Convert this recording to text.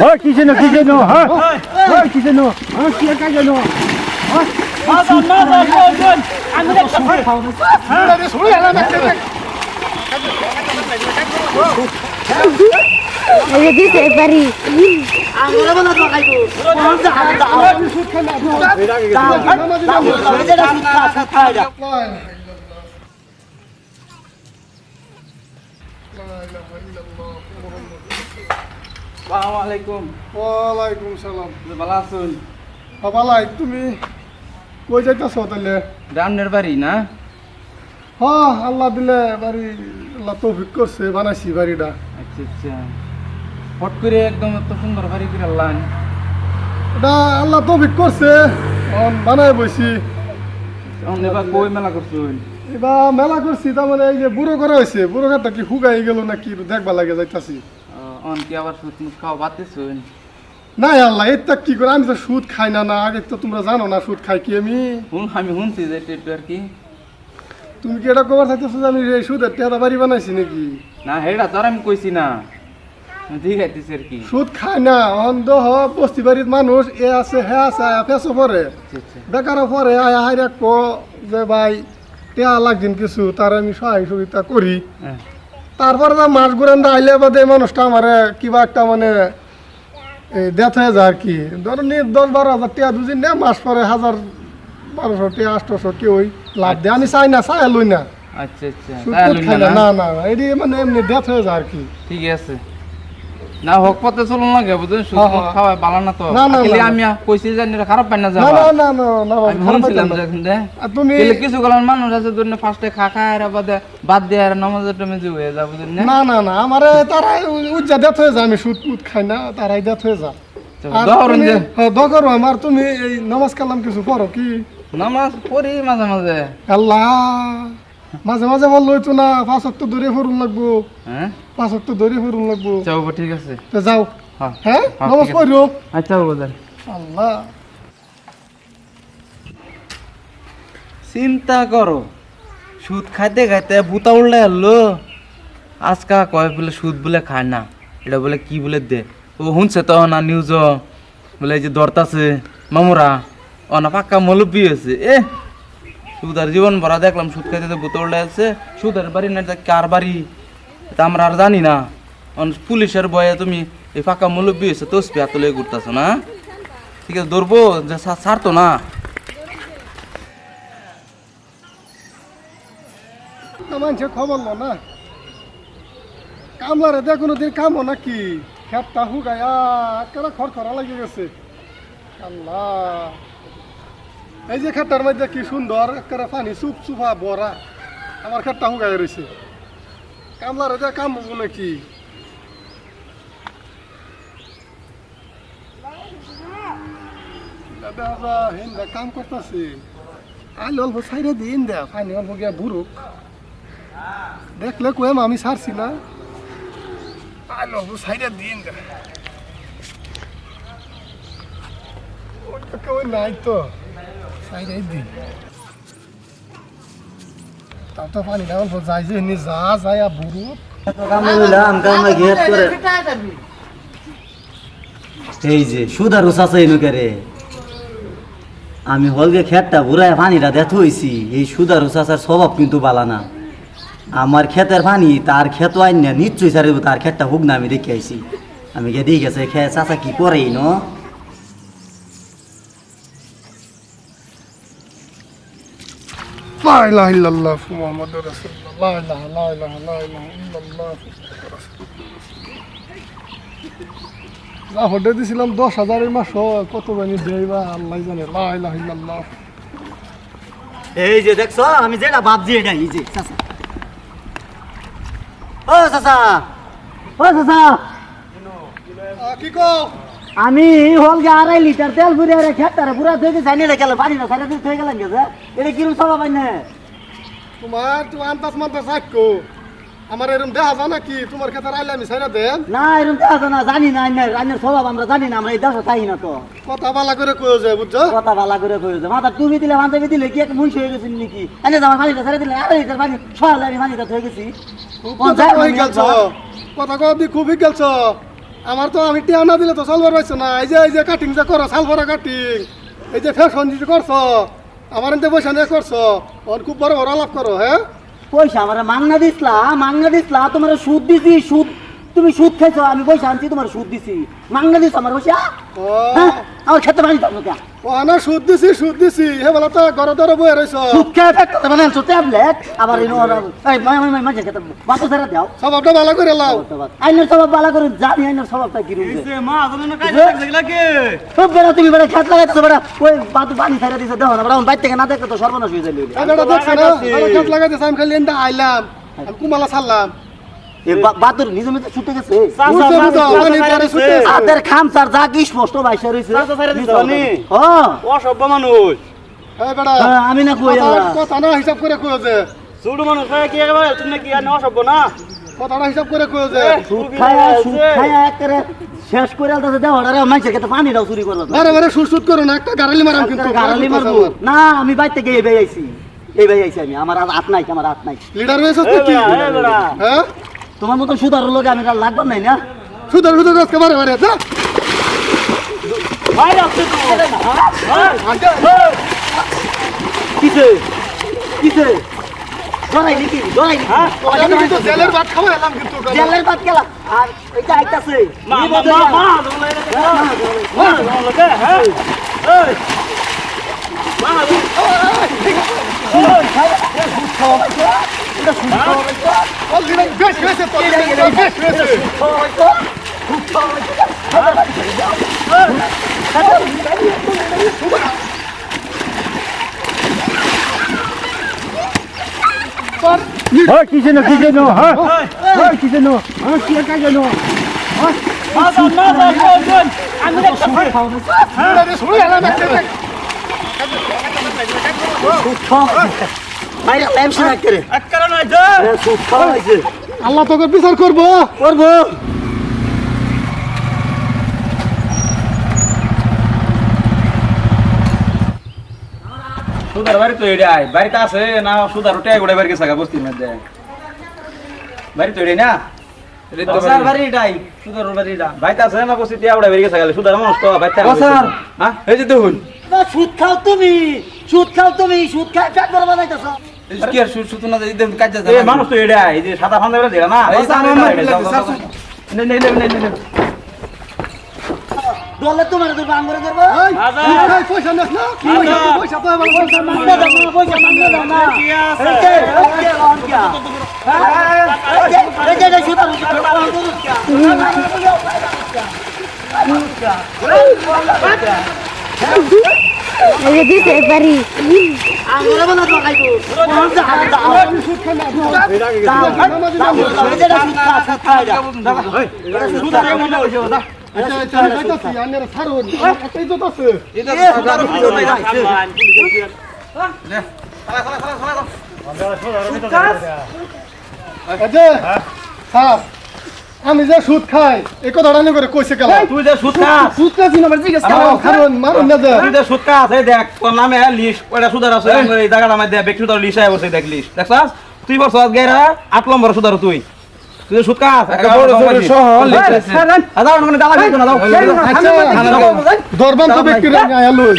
হয় কি যেন কি যেন হ্যাঁ হয় কি যেন হ্যাঁ কি একা যেন এই দিছে একবারই আসসালামু আলাইকুম ওয়ালাইকুম সালাম। ভালো আছেন? বাবালাই তুমি কই যাইতাছ তাহলে রামনের বাড়ি না? হ আল্লাহ দিলে বাড়ি আল্লাহ তৌফিক করছে বানাইছি বাড়িটা। আচ্ছা আচ্ছা। হট করে একদম এত সুন্দর বাড়ি করে আল্লাহ এটা আল্লাহ তৌফিক করছে বইছি। এবার কই মেলা করছেন? এবার মেলা করছি তার মানে এই যে বুড়ো করা হয়েছে বুড়ো ঘাটটা কি হুগাই গেল নাকি দেখবা লাগে যাইতাছি। আবার খাওয়া না আল্লাহ এটা কি করে? আমি তো সুদ খাই না না আগে তো তোমরা জানো না সুদ খাই কি আমি। হুন আমি শুনছি যে একটু আর কি। তুমি কি এটা কবার থাকতেছো আমি এই সুদের টেহারা বাড়ি বানাইছি নাকি? না হেডা তো আর আমি কইছি না। আর কি। সুদ খায় না অন্ধ হ বস্তি বাড়ির মানুষ এ আছে হে আছে ফেসো পরে আচ্ছা আচ্ছা বেকার পরে আয় হাইরে ক যে ভাই টেয়া লাগছেন কিছু তার আমি সহায় সুবিধা করি। হ্যাঁ। তারপরে যে মাস ঘুরেন আইলে বাদে মানুষটা আমার কিবা একটা মানে দেথ হয়ে যায় আর কি। ধরো নি দশ বারো হাজার টিয়া দুদিন নে মাস পরে হাজার বারোশো টিয়া আটশোশো কি ওই লাভ দেয়। আমি চাই না চাই লই না। আচ্ছা আচ্ছা। না না এটি মানে এমনি ডেথ হয়ে যায় আর কি। ঠিক আছে। না হোক পথে চলুন লাগে হ্যাঁ, হ্যাঁ। খাওয়া ভালো না তো। আমি কইছি জানি খারাপ পাই না না যাবা না না না না আমি শুনছিলাম যে দে। তুমি কিছু গলার মানুষ আছে দুর্নে ফার্স্টে খা আর বাদে বাদ দিয়ে আর নামাজের টাইমে যে হয়ে দুর্নে না? না না আমার তারা উজ্জা দেথ হয়ে যায় আমি সুদ মুদ খাই না তারাই দেথ হয়ে তুমি- যে হ্যাঁ, দগর আমার তুমি এই নামাজ কালাম কিছু পড়ো কি? নামাজ পড়ি মাঝে মাঝে। আল্লাহ। মাঝে মাঝে বল লইতো না পাঁচ অক্ট দৌড়ে ফুরুন লাগবো। হ্যাঁ? পাঁচ অক্ট দৌড়ে ফুরুন লাগবো। বাবা, ঠিক আছে। তো যাও। হ্যাঁ হ্যাঁ হ্যাঁ, নামাজ ঠিক আচ্ছা যান। আল্লাহ। চিন্তা করো সুদ খাইতে খাইতে বুতা উল্লে আনলো। আজকা কয় বলে সুদ বলে খায় না। এটা বলে কি বলে দে? ও শুনছে তো না নিউজ বলে এই যে দরতাছে মামুরা। ও না পাক্কা মলব্বি হয়েছে। এ সুদ আর জীবন ভরা দেখলাম, সুদ খাইতে তো বুতা উল্লে আছে। সুদের বাড়ি না কার বাড়ি? এটা আমরা আর জানি না। পুলিশের বয়ে তুমি এই পাক্কা মলব্বি হয়েছে তোসপি হাতলে ঘুরতেছো না? ঠিক আছে, ধরবো, যে ছাড়তো না। মানুষে খবর লো না? কামলারে দেখ দিন কামো নাকি? খেতটা হুগায়া কেন খড় খরা লাগিয়ে গেছে? আল্লাহ। এই যে খেতটার মধ্যে কি সুন্দর, একেবারে পানি চুপ চুপা ভরা আমার খেতটা হুগাই রয়েছে কামলারে দেখ কাম হব নাকি? কাম করতেছে। বুড়ুক দেখলে কয়েম আমি ছাড়ছি না। নাই তো। তাও তো বুড়ুক এই যে সুদার আমি হলগে খেতটা ঘুরায় পানিটা দেখ হইছি। এই সুদার উসাচার স্বভাব কিন্তু বালা না। আমার ক্ষেতের পানি, তার ক্ষেত আইন নিশ্চয়ই সারে তার ক্ষেতটা হুক না আমি দেখে আইছি। আমি গিয়ে দিয়ে গেছে খে চাচা কি করেই ন? লা ইলাহা ইল্লাল্লাহ মুহাম্মাদুর রাসূলুল্লাহ লা ইলাহা লা ইলাহা লা ইলাহা ইল্লাল্লাহ। যা হডে দিছিলাম দশ হাজারের মাস কত জানি দেইবা আল্লাহ জানে লা ইলাহা ইল্লাল্লাহ। এই যে দেখছ আমি যেটা দিয়ে যাই এই যে চাচা। ও চাচা ও চাচা। কি কও? আমি হলগে আড়াই লিটার তেল ভরে আরে খেতারে পুরা থেকে জানি না গেল পানি না সাইডে দিয়ে থেকে গেলাম গেছে এটা কিরম স্বভাব আইনে? তোমার তুমি আন্তাজ মান্তাজ রাখো। আমার এরকম দেখা যায় নাকি তোমার ক্ষেত্রে আইলে আমি সাইরা দেন। না এরকম দেখা যায় না জানি না আইনের আইনের স্বভাব আমরা জানি না আমরা এই দেশে চাই না তো। কথা বালা করে কয়ে যায় বুঝছ? কথা ভালা করে কইছে মাথা টুপি দিলে মাথা দিলে কি এক মুন্সি হয়ে গেছিস নাকি? এনে আমার পানিটা ছেড়ে দিলে আড়াই লিটার পানি ছয় আমি পানিটা হয়ে গেছি। কথা কবি খুবই গেলছ। আমার তো আমি টিয়া না দিলে তো সালবার পাইছো না। এই যে এই যে কাটিং যে করো সালভারা কাটিং এই যে ফ্যাশন যে করছ, আমার এতে পয়সা নিয়ে করছ ওর খুব বড় বড় লাভ করো হ্যাঁ? পয়সা আমার মাংনা দিসলা মাংনা দিসলা তোমার সুদ দিছি, সুদ তুমি সুদ খাইছো আমি পয়সা আনছি তোমার সুদ দিছি। মাংনা দিছ আমার পয়সা? ও। হ্যাঁ? আমার খেতে দাও ও সুদ দিছি সুদ দিছি। হে বলা তো ঘরে ধরে বয়ে রয়েছ সুদ খেয়ে ফেকতে মানে আনছো ট্যাবলেট আবার ইনো এই মাই মাই মাই খেতে বাতো ছেড়ে দাও। স্বভাবটা ভালো করে লাও। আইনের স্বভাব বালা করে জানি আইনের স্বভাবটা কি রুমছে মা তুমি সব বেড়া তুমি বেড়া খেত লাগাইছো বেড়া। ওই বাতু পানি ছেড়ে দিছে দেখো না বেড়া বাইর না দেখো তো সর্বনাশ হয়ে যাবে এটা দেখছ না? খেত লাগাইতেছে আমি খালি এনটা আইলাম। আমি কুমালা ছাড়লাম। এই বা- বাতুর নিজে নিজে ছুটে গেছে। খামসার যা কি স্পষ্ট বাইসা নি? হ্যাঁ। অসভ্য মানুষ। হ্যাঁ বেটা আমি না কই কথা- না হিসাব করে কই যে ছোট মানুষ কি একেবারে? তুমি কি আর অসভ্য না? কথাটা হিসাব করে কই যে সুদ খায়া সুদ খায়া একেবারে শেষ করে আলতাছে। দেওয়া রে মাইছে খেতে পানি দাও চুরি করল সুদ করো না একটা গাড়ালি মারাম কিন্তু। মারবো। না আমি বাইর থেকে এই ভাই আইছি। এই ভাই আমি। আমার হাত নাই আমার হাত নাই। লিডার হয়েছে কি। হ্যাঁ? তোমার মতো সুদার লোক আমি আর লাগবার নাই না সুদার সুদার আজকে বারে বারে যা বাইরে আসছে তো। কিসে কিসে জড়াই নাকি জড়াই নাকি হ্যাঁ? আমি কিন্তু জেলের ভাত খাওয়া এলাম কিন্তু জেলের গেলাম আর এটা আইতাছে মা, মা, মা, মা। মা, হ্যাঁ? এই। মা, তুমি- হয়েছে তো হয়েছে হয়। কিসে না কিসে হ্যাঁ হয়। কিসে হ্যাঁ কি একা যেন মা, যাও, মা, যাও, যাও, যাও। আমি আল্লাহ তোকে বিচার করব। করব। সুদার বাড়ি তো এটাই। বাড়িতে আছে না সুদার ওটাই গোড়াই বাড়ি গেছে বস্তির মধ্যে। বাড়ি তো এটাই না? বসার বাড়ি এটাই সুদার বাড়ি এটা। বাড়িতে আছে না বস্তি টিয়া গোড়াই বাড়ি গেছে গেলে সুদার মানুষ তো বাড়িতে আর হ্যাঁ? এই যে দেখুন। সুদ খাও তুমি। সুদ খাও তুমি। সুদ খাই পেট বানাইতেছ। কি আর সুর সুতনা যে দেখুন কাজ যাচ্ছে এই মানুষ তো এটাই এই যে সাদা ফান্দা না? এই। নে, নে, নে, নে, নে, নে। দলে তোমার এই। এই, পয়সা নেস না? পয়সা? তো আমার পয়সা না। দাও না পয়সা দাও না। কি আছে? এই অন? এই এই যে, এই করুস বলে তো খাইবো। এই যে, এটা সুদ খা, সুদ খা এটা। এটা সুদ খা, এটা সুদ খা। আচ্ছা, আচ্ছা, আমি যাইতাছি, আইনের ছাড়ুন। একটাই তো আছে। এটা আমি যে সুদ খাই এই কথাটা নিয়ে করে কইছে গেল তুই যে সুদ খাস সুদ খাচ্ছি না আমার জিজ্ঞেস করো কারণ মারুন না যে তুই যে সুদ খাস এই দেখ তোর নামে লিস্ট ওটা সুদার আছে এই জায়গাটা মধ্যে ব্যক্তি সুদার লিস্ট বসে দেখ লিস্ট দেখছাস তুই বলছ গেরা আট নম্বর সুদার তুই তুই যে সুদ খাস একটা বড় ছোট সহ লিস্ট আছে। আদার মানে দালা না দাও আচ্ছা, দরবান তো ব্যক্তির আয়া লই